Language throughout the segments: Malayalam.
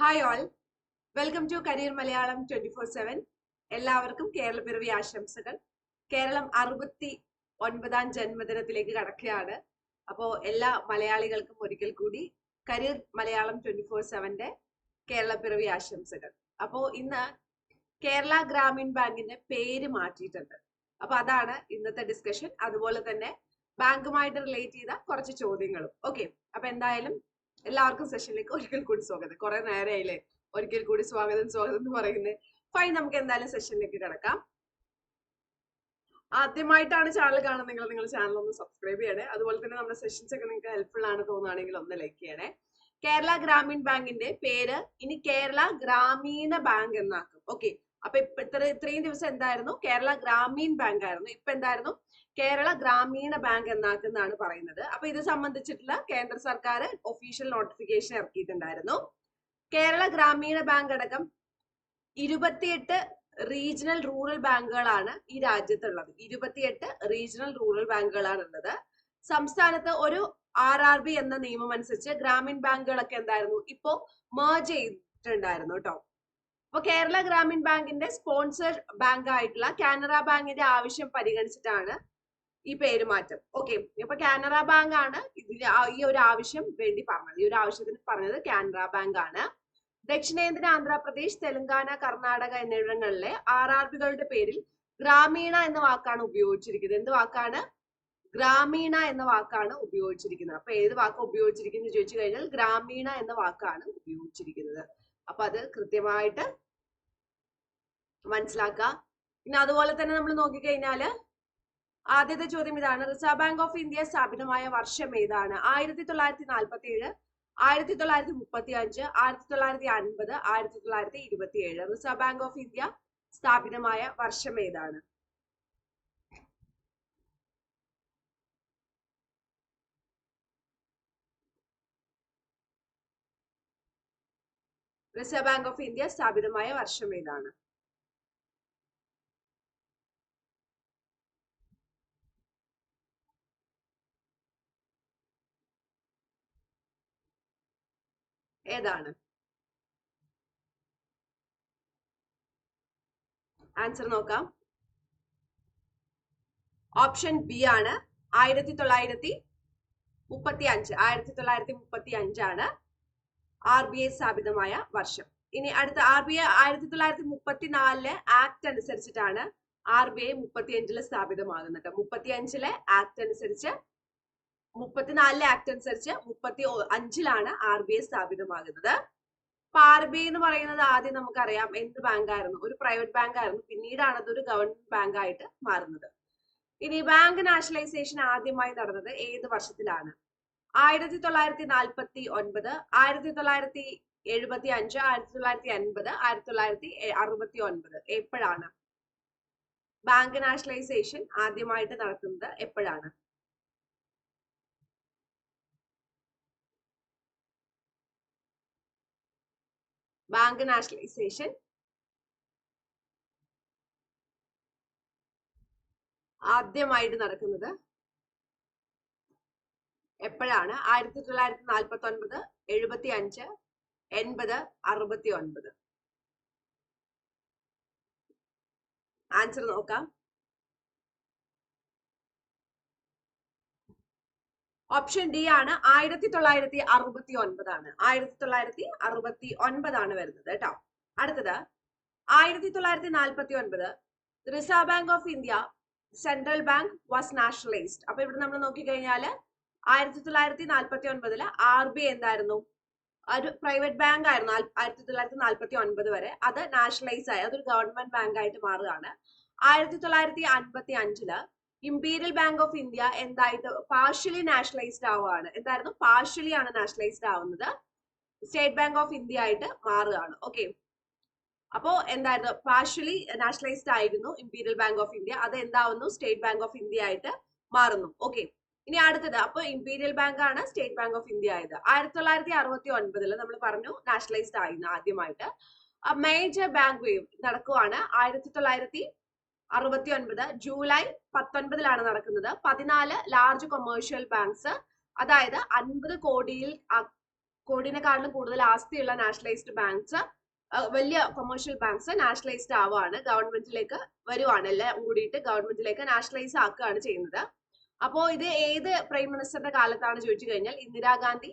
Hi all welcome to career Malayalam twenty four seven എല്ലാവർക്കും കേരള പിറവി ആശംസകൾ. കേരളം അറുപത്തി ഒൻപതാം ജന്മദിനത്തിലേക്ക് കടക്കുകയാണ്. അപ്പോൾ എല്ലാ മലയാളികൾക്കും ഒരിക്കൽ കൂടി കരിയർ മലയാളം ട്വന്റി ഫോർ സെവന്റെ കേരള പിറവി ആശംസകൾ. അപ്പോൾ ഇന്ന് കേരള ഗ്രാമീൺ ബാങ്കിന്റെ പേര് മാറ്റിയിട്ടുണ്ട്. അപ്പൊ അതാണ് ഇന്നത്തെ ഡിസ്കഷൻ അതുപോലെ തന്നെ ബാങ്കുമായിട്ട് റിലേറ്റ് ചെയ്ത കുറച്ച് ചോദ്യങ്ങളും. ഓക്കെ അപ്പൊ എന്തായാലും എല്ലാവർക്കും സെഷനിലേക്ക് ഒരിക്കൽ കൂടി സ്വാഗതം. കുറെ നേരമായില്ലേ ഒരിക്കൽ കൂടി സ്വാഗതം സ്വാഗതം എന്ന് പറയുന്നത്. ഫൈൻ നമുക്ക് എന്തായാലും സെഷനിലേക്ക് കിടക്കാം. ആദ്യമായിട്ടാണ് ചാനൽ കാണുന്നത്. നിങ്ങൾ ചാനൽ ഒന്ന് സബ്സ്ക്രൈബ് ചെയ്യണേ. അതുപോലെ തന്നെ നമ്മുടെ സെഷൻസ് ഒക്കെ നിങ്ങൾക്ക് ഹെൽപ്ഫുൾ ആണ് തോന്നുകയാണെങ്കിൽ ഒന്ന് ലൈക്ക് ചെയ്യണേ. കേരള ഗ്രാമീൺ ബാങ്കിന്റെ പേര് ഇനി കേരള ഗ്രാമീണ ബാങ്ക് എന്നാക്കും. ഓക്കെ അപ്പൊ ഇത്ര ഇത്രയും ദിവസം എന്തായിരുന്നു? കേരള ഗ്രാമീൺ ബാങ്ക് ആയിരുന്നു. ഇപ്പൊ എന്തായിരുന്നു? കേരള ഗ്രാമീണ ബാങ്ക് എന്നാക്കുന്നതാണ് പറയുന്നത്. അപ്പൊ ഇത് സംബന്ധിച്ചിട്ടുള്ള കേന്ദ്ര സർക്കാർ ഒഫീഷ്യൽ നോട്ടിഫിക്കേഷൻ ഇറക്കിയിട്ടുണ്ടായിരുന്നു. കേരള ഗ്രാമീണ ബാങ്ക് അടക്കം ഇരുപത്തിയെട്ട് റീജിയണൽ റൂറൽ ബാങ്കുകളാണ് ഈ രാജ്യത്തുള്ളത്. ഇരുപത്തിയെട്ട് റീജിയണൽ റൂറൽ ബാങ്കുകളാണ് ഉള്ളത് സംസ്ഥാനത്ത് ഒരു ആർ ആർ ബി എന്ന നിയമം അനുസരിച്ച് ഗ്രാമീൺ ബാങ്കുകളൊക്കെ എന്തായിരുന്നു? ഇപ്പോ മേർജ് ചെയ്തിട്ടുണ്ടായിരുന്നു കേട്ടോ അപ്പൊ കേരള ഗ്രാമീൺ ബാങ്കിന്റെ സ്പോൺസർ ബാങ്ക് ആയിട്ടുള്ള കാനറ ബാങ്കിന്റെ ആവശ്യം പരിഗണിച്ചിട്ടാണ് ഈ പേര് മാറ്റം. ഓക്കെ അപ്പൊ കാനറ ബാങ്ക് ആണ്. ഇതിന് ഈ ഒരു ആവശ്യം വേണ്ടി പറഞ്ഞത്. ഈ ഒരു ആവശ്യത്തിന് പറഞ്ഞത് കാനറ ബാങ്ക് ആണ്. ദക്ഷിണേന്ത്യ ആന്ധ്രാപ്രദേശ് തെലങ്കാന കർണാടക എന്നിവിടങ്ങളിലെ ആർ പേരിൽ ഗ്രാമീണ എന്ന വാക്കാണ് ഉപയോഗിച്ചിരിക്കുന്നത്. എന്ത് വാക്കാണ്? ഗ്രാമീണ എന്ന വാക്കാണ് ഉപയോഗിച്ചിരിക്കുന്നത്. അപ്പൊ ഏത് വാക്ക് ഉപയോഗിച്ചിരിക്കുന്നത് ചോദിച്ചു കഴിഞ്ഞാൽ ഗ്രാമീണ എന്ന വാക്കാണ് ഉപയോഗിച്ചിരിക്കുന്നത്. അപ്പൊ അത് കൃത്യമായിട്ട് മനസ്സിലാക്കുക. പിന്നെ അതുപോലെ തന്നെ നമ്മൾ നോക്കിക്കഴിഞ്ഞാൽ ആദ്യത്തെ ചോദ്യം ഇതാണ്. റിസർവ് ബാങ്ക് ഓഫ് ഇന്ത്യ സ്ഥാപിതമായ വർഷം ഏതാണ്? ആയിരത്തി തൊള്ളായിരത്തി നാൽപ്പത്തി ഏഴ് ആയിരത്തി തൊള്ളായിരത്തി മുപ്പത്തി അഞ്ച് ആയിരത്തി തൊള്ളായിരത്തി അൻപത് ആയിരത്തി തൊള്ളായിരത്തി ഇരുപത്തി ഏഴ് റിസർവ് ബാങ്ക് ഓഫ് ഇന്ത്യ സ്ഥാപിതമായ വർഷം ഏതാണ്? റിസർവ് ബാങ്ക് ഓഫ് ഇന്ത്യ സ്ഥാപിതമായ വർഷം ഏതാണ്? ഏതാണ്? ആൻസർ നോക്കാം. ഓപ്ഷൻ ബി ആണ്. ആയിരത്തി തൊള്ളായിരത്തി മുപ്പത്തി അഞ്ച് ആയിരത്തി തൊള്ളായിരത്തി മുപ്പത്തി അഞ്ചാണ് ആർ ബി ഐ സ്ഥാപിതമായ വർഷം. ഇനി അടുത്ത ആർ ബി ഐ ആയിരത്തി തൊള്ളായിരത്തി മുപ്പത്തി നാലിലെ ആക്ട് അനുസരിച്ചിട്ടാണ് ആർ ബി ഐ മുപ്പത്തി അഞ്ചിൽ സ്ഥാപിതമാകുന്നത്. മുപ്പത്തി അഞ്ചിലെ ആക്ട് അനുസരിച്ച് മുപ്പത്തിനാലിലെ ആക്ട് അനുസരിച്ച് മുപ്പത്തി അഞ്ചിലാണ് ആർ ബി ഐ സ്ഥാപിതമാകുന്നത്. അപ്പൊ ആർ ബി ഐ എന്ന് പറയുന്നത് ആദ്യം നമുക്കറിയാം എന്ത് ബാങ്ക് ആയിരുന്നു ഒരു പ്രൈവറ്റ് ബാങ്ക് ആയിരുന്നു പിന്നീടാണ് അതൊരു ഗവൺമെന്റ് ബാങ്ക് ആയിട്ട് മാറുന്നത്. ഇനി ബാങ്ക് നാഷണലൈസേഷൻ ആദ്യമായി നടന്നത് ഏത് വർഷത്തിലാണ്? ആയിരത്തി തൊള്ളായിരത്തി നാൽപ്പത്തി ഒൻപത് ആയിരത്തി തൊള്ളായിരത്തി എഴുപത്തി അഞ്ച് ആയിരത്തി തൊള്ളായിരത്തി അൻപത് ആയിരത്തി തൊള്ളായിരത്തി അറുപത്തി ഒൻപത് എപ്പോഴാണ്? ബാങ്ക് നാഷണലൈസേഷൻ ആദ്യമായിട്ട് നടക്കുന്നത് എപ്പോഴാണ്? Bank nationalisation. ആദ്യമായിട്ട് നടക്കുന്നത് എപ്പോഴാണ്? ആയിരത്തി തൊള്ളായിരത്തി നാൽപ്പത്തി ഒൻപത് എഴുപത്തി അഞ്ച് എൺപത് അറുപത്തി ഒൻപത് ആൻസർ നോക്കാം. ഓപ്ഷൻ ഡി ആണ് ആയിരത്തി തൊള്ളായിരത്തി അറുപത്തി ഒൻപതാണ് ആയിരത്തി തൊള്ളായിരത്തി അറുപത്തി ഒൻപതാണ് വരുന്നത് കേട്ടോ. അടുത്തത് ആയിരത്തി തൊള്ളായിരത്തി നാൽപ്പത്തി ഒൻപത് reserve bank of India central bank was nationalised അപ്പൊ ഇവിടെ നമ്മൾ നോക്കിക്കഴിഞ്ഞാൽ ആയിരത്തി തൊള്ളായിരത്തി നാൽപ്പത്തി ഒൻപതിൽ ആർ ബി എന്തായിരുന്നു? ഒരു പ്രൈവറ്റ് ബാങ്ക് ആയിരുന്നു ആയിരത്തി തൊള്ളായിരത്തി നാൽപ്പത്തി ഒൻപത് വരെ. അത് നാഷണലൈസ് ആയി. അതൊരു ഗവൺമെന്റ് ബാങ്ക് ആയിട്ട് മാറുകയാണ്. ആയിരത്തി തൊള്ളായിരത്തി അൻപത്തി അഞ്ചിൽ ഇമ്പീരിയൽ ബാങ്ക് ഓഫ് ഇന്ത്യ എന്തായിട്ട് പാർഷ്യലി നാഷണലൈസ്ഡ് ആവുകയാണ്. എന്തായിരുന്നു? പാർഷ്യലി ആണ് നാഷണലൈസ്ഡ് ആവുന്നത്. സ്റ്റേറ്റ് ബാങ്ക് ഓഫ് ഇന്ത്യ ആയിട്ട് മാറുകയാണ്. ഓക്കെ അപ്പോ എന്തായിരുന്നു? പാർഷ്യലി നാഷണലൈസ്ഡ് ആയിരുന്നു ഇമ്പീരിയൽ ബാങ്ക് ഓഫ് ഇന്ത്യ അത് എന്താവുന്നു? സ്റ്റേറ്റ് ബാങ്ക് ഓഫ് ഇന്ത്യ ആയിട്ട് മാറുന്നു. ഓക്കെ ഇനി അടുത്തത്. അപ്പൊ ഇമ്പീരിയൽ ബാങ്ക് ആണ് സ്റ്റേറ്റ് ബാങ്ക് ഓഫ് ഇന്ത്യ ആയത്. ആയിരത്തി തൊള്ളായിരത്തി അറുപത്തി ഒൻപതിൽ നമ്മൾ പറഞ്ഞു നാഷണലൈസ്ഡ് ആയിരുന്നു ആദ്യമായിട്ട്. മേജർ ബാങ്ക് വേവ് നടക്കുവാണ് ആയിരത്തി തൊള്ളായിരത്തി അറുപത്തി ഒൻപത് ജൂലൈ പത്തൊൻപതിലാണ് നടക്കുന്നത്. പതിനാല് ലാർജ് കൊമേഴ്ഷ്യൽ ബാങ്ക്സ് അതായത് അൻപത് കോടിയിൽ കോടിനെക്കാളും കൂടുതൽ ആസ്തിയുള്ള നാഷണലൈസ്ഡ് ബാങ്ക്സ് വലിയ കൊമേഴ്ഷ്യൽ ബാങ്ക്സ് നാഷണലൈസ്ഡ് ആവുകയാണ് ഗവൺമെന്റിലേക്ക് വരുവാണ്. എല്ലാം കൂടിയിട്ട് ഗവൺമെന്റിലേക്ക് നാഷണലൈസ് ആക്കുകയാണ് ചെയ്യുന്നത്. അപ്പോ ഇത് ഏത് പ്രൈം മിനിസ്റ്ററിന്റെ കാലത്താണ് ചോദിച്ചു കഴിഞ്ഞാൽ ഇന്ദിരാഗാന്ധി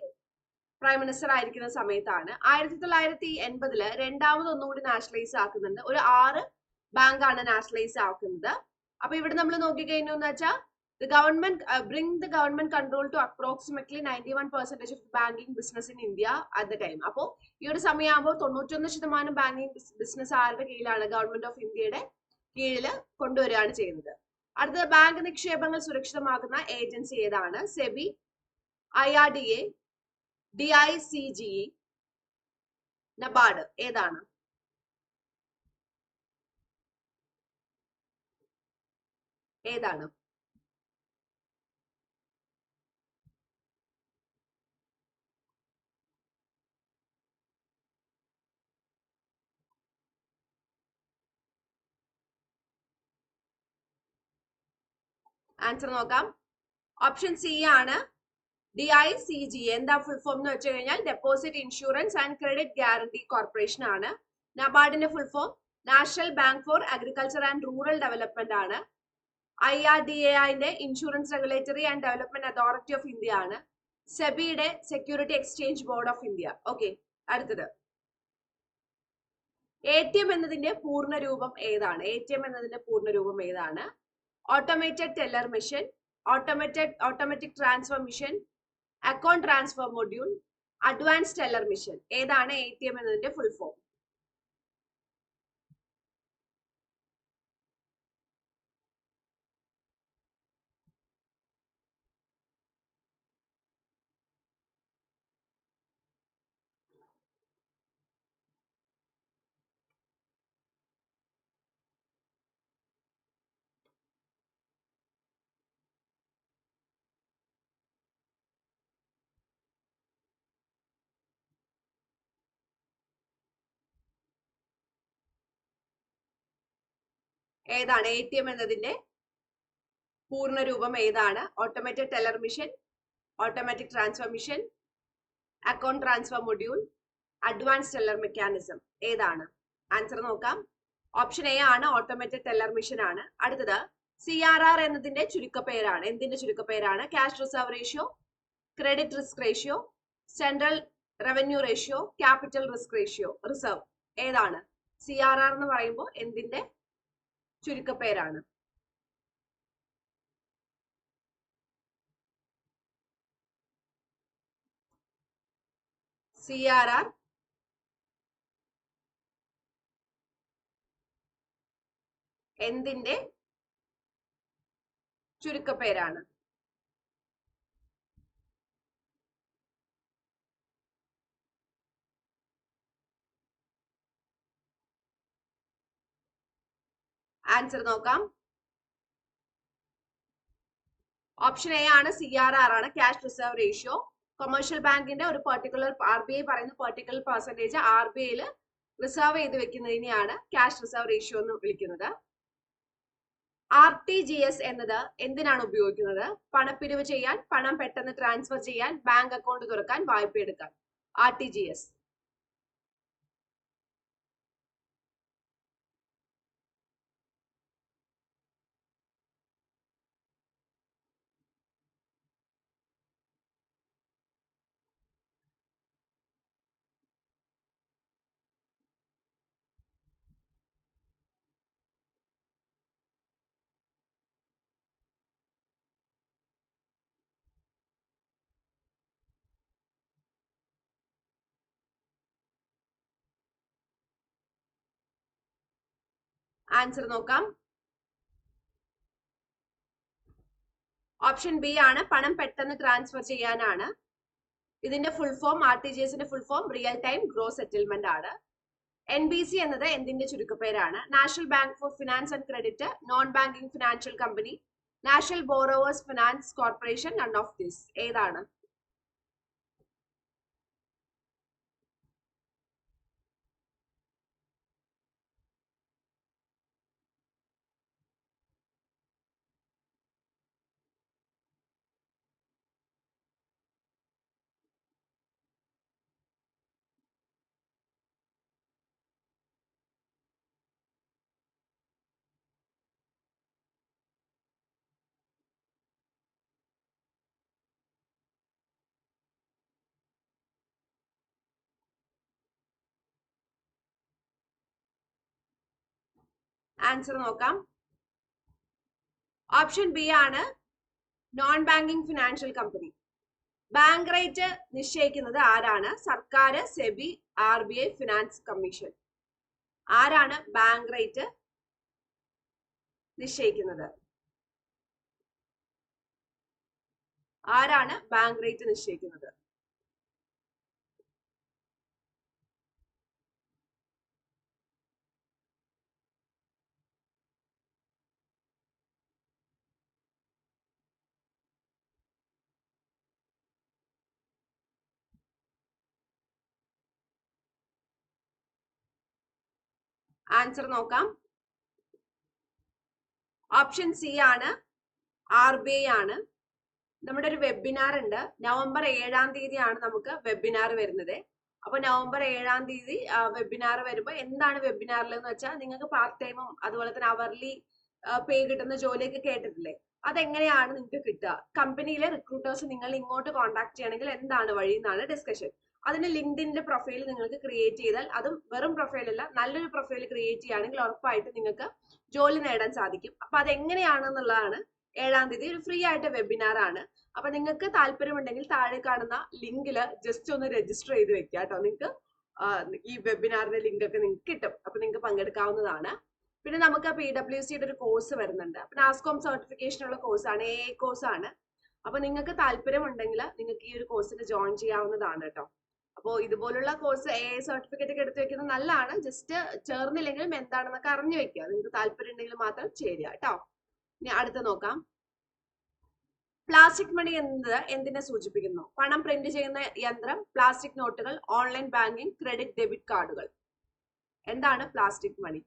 പ്രൈം മിനിസ്റ്റർ ആയിരിക്കുന്ന സമയത്താണ്. ആയിരത്തി തൊള്ളായിരത്തി എൺപതിൽ രണ്ടാമത് ഒന്നുകൂടി നാഷണലൈസ് ആക്കുന്നുണ്ട്. ഒരു ആറ് ബാങ്കാണ് നാഷണലൈസ് ആക്കുന്നത്. അപ്പൊ ഇവിടെ നമ്മൾ നോക്കിക്കഴിഞ്ഞു എന്ന് വെച്ചാൽ the government uh, bring the government control to approximately 91 percentage of banking business in India at the time. അപ്പോ ഈ ഒരു സമയമാകുമ്പോൾ തൊണ്ണൂറ്റൊന്ന് ശതമാനം ബാങ്കിങ് ബിസിനസ് ആരുടെ കീഴിലാണ് ഗവൺമെന്റ് ഓഫ് ഇന്ത്യയുടെ കീഴിൽ കൊണ്ടുവരികയാണ് ചെയ്യുന്നത്. അടുത്ത ബാങ്ക് നിക്ഷേപങ്ങൾ സുരക്ഷിതമാക്കുന്ന ഏജൻസി ഏതാണ്? SEBI I R D A D I C G NABARD ഏതാണ്? ഏതാണ്? ആൻസർ നോക്കാം. ഓപ്ഷൻ സി ആണ്. ഡി ഐ സി ജി എന്താ ഫുൾ ഫോം എന്ന് വെച്ച് കഴിഞ്ഞാൽ deposit insurance and credit guarantee corporation ആണ്. നബാർഡിന്റെ full form national bank for agriculture and rural development ആണ്. ഐ ആർ ഡി എ ഐന്റെ insurance regulatory and development authority of India ആണ്. സെബിയുടെ security exchange board of India okay അടുത്തത്. എ ടി എം എന്നതിന്റെ പൂർണ രൂപം ഏതാണ്? എ ടി എം എന്നതിന്റെ പൂർണ രൂപം ഏതാണ്? Automated teller machine automated automatic transfer machine account transfer module advance teller machine ഏതാണ് എ ടി എം എന്നതിന്റെ ഫുൾ ഫോം ഏതാണ്? എ ടി എം എന്നതിന്റെ പൂർണരൂപം ഏതാണ്? Automatic teller machine automatic transfer machine account transfer module advance teller mechanism ഏതാണ്? ആൻസർ നോക്കാം. ഓപ്ഷൻ എ ആണ് ഓട്ടോമാറ്റിക് ടെല്ലർ മിഷൻ ആണ്. അടുത്തത് സി ആർ ആർ എന്നതിന്റെ ചുരുക്കപ്പേരാണ്. എന്തിന്റെ ചുരുക്കപ്പേരാണ്? Cash reserve ratio credit risk ratio central revenue ratio capital risk ratio reserve ഏതാണ്? സി ആർ ആർ എന്ന് പറയുമ്പോൾ എന്തിന്റെ ചുരുക്കപ്പേരാണ്. സി ആർ ആർ എന്തിന്റെ ചുരുക്കപ്പേരാണ്. ആൻസർ നോക്കാം. ഓപ്ഷൻ എ ആണ് സി ആർ ആർ ആണ് ക്യാഷ് റിസർവ് റേഷ്യോ കൊമേഴ്ഷ്യൽ ബാങ്കിന്റെ ഒരു പെർട്ടിക്കുലർ ആർ ബി ഐ പറയുന്ന പെർട്ടിക്കുലർ പെർസെന്റേജ് ആർ ബി ഐയിൽ റിസർവ് ചെയ്ത് വെക്കുന്നതിനെയാണ് ക്യാഷ് റിസർവ് റേഷ്യോ എന്ന് വിളിക്കുന്നത്. ആർ ടി ജി എസ് എന്നത് എന്തിനാണ് ഉപയോഗിക്കുന്നത്? പണപ്പിരിവ് ചെയ്യാൻ പണം പെട്ടെന്ന് ട്രാൻസ്ഫർ ചെയ്യാൻ ബാങ്ക് അക്കൗണ്ട് തുറക്കാൻ വായ്പ എടുക്കാൻ R T G S answer നോക്കാം. ഓപ്ഷൻ ബി ആണ് പണം പെട്ടെന്ന് ട്രാൻസ്ഫർ ചെയ്യാനാണ്. ഇതിന്റെ full form R T G എസിന്റെ full form real time gross settlement ആണ്. എൻ ബി സി എന്നത് എന്തിന്റെ ചുരുക്കപ്പേരാണ്? National bank for finance and credit non banking financial company national borrowers finance corporation none of this ഏതാണ്? ആൻസർ നോക്കാം. ഓപ്ഷൻ ബി ആണ് non banking financial company bank rate നിശ്ചയിക്കുന്നത് ആരാണ്? സർക്കാർ SEBI R B I finance commission ആരാണ് ബാങ്ക് റേറ്റ് നിശ്ചയിക്കുന്നത്? ആരാണ് ബാങ്ക് റേറ്റ് നിശ്ചയിക്കുന്നത്? ആൻസർ നോക്കാം. ഓപ്ഷൻ സി ആണ്. ആർ ബി ഐ ആണ്. നമ്മുടെ ഒരു വെബിനാർ ഉണ്ട്. നവംബർ ഏഴാം തീയതിയാണ് നമുക്ക് വെബിനാർ വരുന്നത്. അപ്പൊ നവംബർ ഏഴാം തീയതി വെബിനാർ വരുമ്പോൾ എന്താണ് വെബിനാറിൽ എന്ന് വെച്ചാൽ നിങ്ങൾക്ക് പാർട്ട് ടൈമും അതുപോലെ തന്നെ അവർലി പേ കിട്ടുന്ന ജോലിയൊക്കെ കേട്ടിട്ടില്ലേ? അതെങ്ങനെയാണ് നിങ്ങൾക്ക് കിട്ടുക? കമ്പനിയിലെ റിക്രൂട്ടേഴ്സ് നിങ്ങൾ ഇങ്ങോട്ട് കോൺടാക്ട് ചെയ്യണമെങ്കിൽ എന്താണ് വഴി? എന്നാണ് ഡിസ്കഷൻ അതിന് ലിങ്ക്ഡിന്റെ പ്രൊഫൈൽ നിങ്ങൾക്ക് ക്രിയേറ്റ് ചെയ്താൽ അതും വെറും പ്രൊഫൈൽ അല്ല നല്ലൊരു പ്രൊഫൈൽ ക്രിയേറ്റ് ചെയ്യുകയാണെങ്കിൽ ഉറപ്പായിട്ട് നിങ്ങൾക്ക് ജോലി നേടാൻ സാധിക്കും. അപ്പൊ അതെങ്ങനെയാണെന്നുള്ളതാണ് ഏഴാം തീയതി ഒരു ഫ്രീ ആയിട്ട് വെബിനാർ ആണ്. അപ്പൊ നിങ്ങൾക്ക് താല്പര്യമുണ്ടെങ്കിൽ താഴെ കാണുന്ന ലിങ്കിൽ ജസ്റ്റ് ഒന്ന് രജിസ്റ്റർ ചെയ്ത് വെക്കുക കേട്ടോ. നിങ്ങൾക്ക് ഈ വെബിനാറിന്റെ ലിങ്ക് ഒക്കെ നിങ്ങൾക്ക് കിട്ടും. അപ്പൊ നിങ്ങൾക്ക് പങ്കെടുക്കാവുന്നതാണ്. പിന്നെ നമുക്ക് പി ഡബ്ല്യു സിയുടെ ഒരു കോഴ്സ് വരുന്നുണ്ട്. അപ്പൊ നാസ്കോം സർട്ടിഫിക്കേഷൻ ഉള്ള കോഴ്സാണ് എ കോഴ്സ് ആണ്. അപ്പൊ നിങ്ങൾക്ക് താല്പര്യമുണ്ടെങ്കിൽ നിങ്ങൾക്ക് ഈ ഒരു കോഴ്സിന് ജോയിൻ ചെയ്യാവുന്നതാണ് കേട്ടോ. അപ്പോൾ ഇതുപോലുള്ള കോഴ്സ് എ സർട്ടിഫിക്കറ്റ് ഒക്കെ എടുത്ത് വെക്കുന്നത് നല്ലതാണ്. ജസ്റ്റ് ചേർന്നില്ലെങ്കിലും എന്താണെന്നൊക്കെ അറിഞ്ഞു വെക്കുക. നിങ്ങൾക്ക് താല്പര്യം ഉണ്ടെങ്കിൽ മാത്രം ചേരുക കേട്ടോ. ഇനി അടുത്ത നോക്കാം. പ്ലാസ്റ്റിക് മണി എന്നത് എന്തിനെ സൂചിപ്പിക്കുന്നു? പണം പ്രിന്റ് ചെയ്യുന്ന യന്ത്രം പ്ലാസ്റ്റിക് നോട്ടുകൾ ഓൺലൈൻ ബാങ്കിങ് ക്രെഡിറ്റ് ഡെബിറ്റ് കാർഡുകൾ എന്താണ് പ്ലാസ്റ്റിക് മണി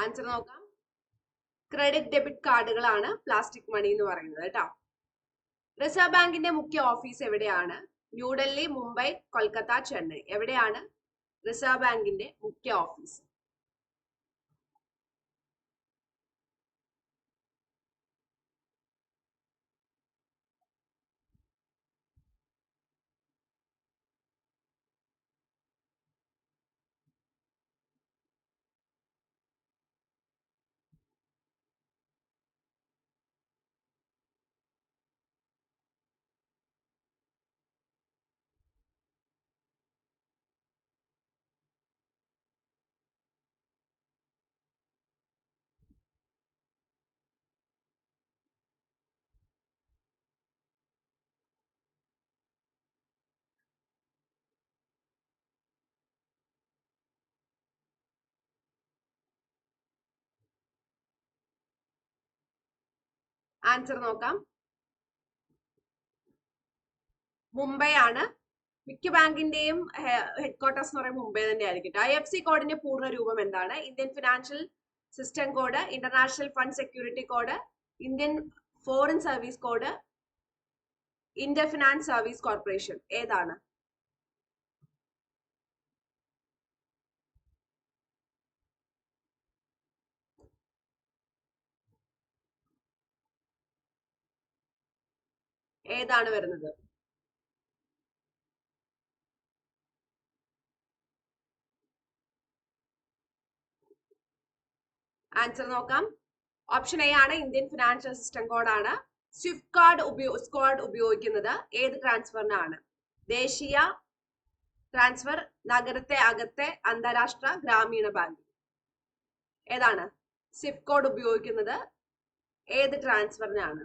ആൻസർ നോക്കാം. ക്രെഡിറ്റ് ഡെബിറ്റ് കാർഡുകളാണ് പ്ലാസ്റ്റിക് മണി എന്ന് പറയുന്നത് കേട്ടോ. റിസർവ് ബാങ്കിന്റെ മുഖ്യ ഓഫീസ് എവിടെയാണ്? ന്യൂഡൽഹി മുംബൈ കൊൽക്കത്ത ചെന്നൈ. എവിടെയാണ്? റിസർവ് ബാങ്കിന്റെ മുഖ്യ ഓഫീസ് ആൻസർ നോക്കാം. മുംബൈ ആണ് മിക്ക ബാങ്കിന്റെയും ഹെഡ്ക്വാർട്ടേഴ്സ് എന്ന് പറയുന്നത് മുംബൈ തന്നെ ആയിരിക്കും ഐ എഫ് സി കോഡിന്റെ പൂർണ രൂപം എന്താണ്? Indian financial system code international fund security code Indian foreign service code inter finance service corporation ഏതാണ്? ഏതാണ് വരുന്നത്? ആൻസർ നോക്കാം. ഓപ്ഷൻ എ ആണ് ഇന്ത്യൻ ഫിനാൻഷ്യൽ സിസ്റ്റം കോഡ് ആണ്. സ്വിഫ്റ്റ് കാർഡ് ഉപയോ സ്ക്വാഡ് ഉപയോഗിക്കുന്നത് ഏത് ട്രാൻസ്ഫറിനാണ് ദേശീയ ട്രാൻസ്ഫർ നഗരത്തെ അകത്തെ അന്താരാഷ്ട്ര ഗ്രാമീണ ബാങ്ക്. ഏതാണ്? സ്വിഫ്റ്റ് കോഡ് ഉപയോഗിക്കുന്നത് ഏത് ട്രാൻസ്ഫറിനാണ്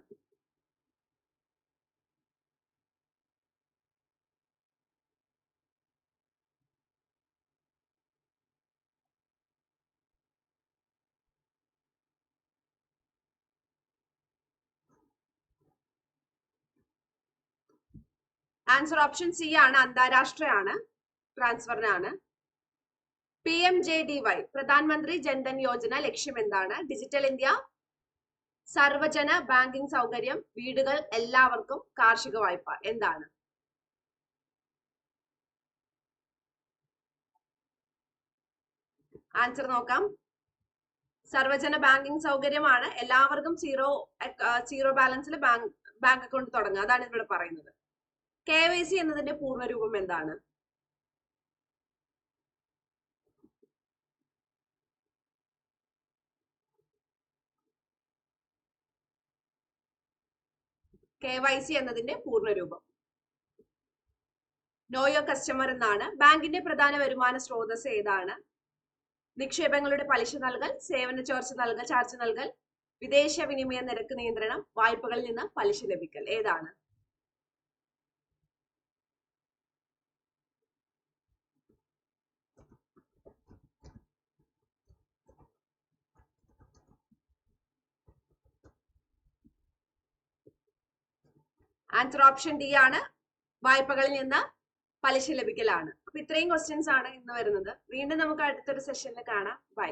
ആൻസർ ഓപ്ഷൻ സി ആണ് അന്താരാഷ്ട്രയാണ് ട്രാൻസ്ഫറിനാണ് P M J D Y Pradhan Mantri Jan Dhan Yojana ലക്ഷ്യം എന്താണ്? ഡിജിറ്റൽ ഇന്ത്യ സർവജന ബാങ്കിംഗ് സൗകര്യം വീടുകൾ എല്ലാവർക്കും കാർഷിക വായ്പ എന്താണ്? ആൻസർ നോക്കാം. സർവജന ബാങ്കിംഗ് സൗകര്യമാണ് എല്ലാവർക്കും സീറോ സീറോ ബാലൻസിൽ ബാങ്ക് ബാങ്ക് അക്കൗണ്ട് തുടങ്ങുക. അതാണ് ഇവിടെ പറയുന്നത്. കെ വൈ സി എന്നതിന്റെ പൂർണരൂപം എന്താണ്? കെ വൈ സി എന്നതിന്റെ പൂർണരൂപം നോ യോ കസ്റ്റമർ എന്നാണ്. ബാങ്കിന്റെ പ്രധാന വരുമാന സ്രോതസ് ഏതാണ്? നിക്ഷേപങ്ങളുടെ പലിശ നൽകൽ സേവന ചോർച്ച നൽകൽ ചാർജ് നൽകൽ വിദേശ വിനിമയ നിരക്ക് നിയന്ത്രണം വായ്പകളിൽ നിന്ന് പലിശ ലഭിക്കൽ ഏതാണ്? ആൻസർ ഓപ്ഷൻ ഡി ആണ്. വായ്പകളിൽ നിന്ന് പലിശ ലഭിക്കലാണ്. അപ്പൊ ഇത്രയും ക്വസ്റ്റ്യൻസ് ആണ് ഇന്ന് വരുന്നത്. വീണ്ടും നമുക്ക് അടുത്തൊരു സെഷനിൽ കാണാം. ബൈ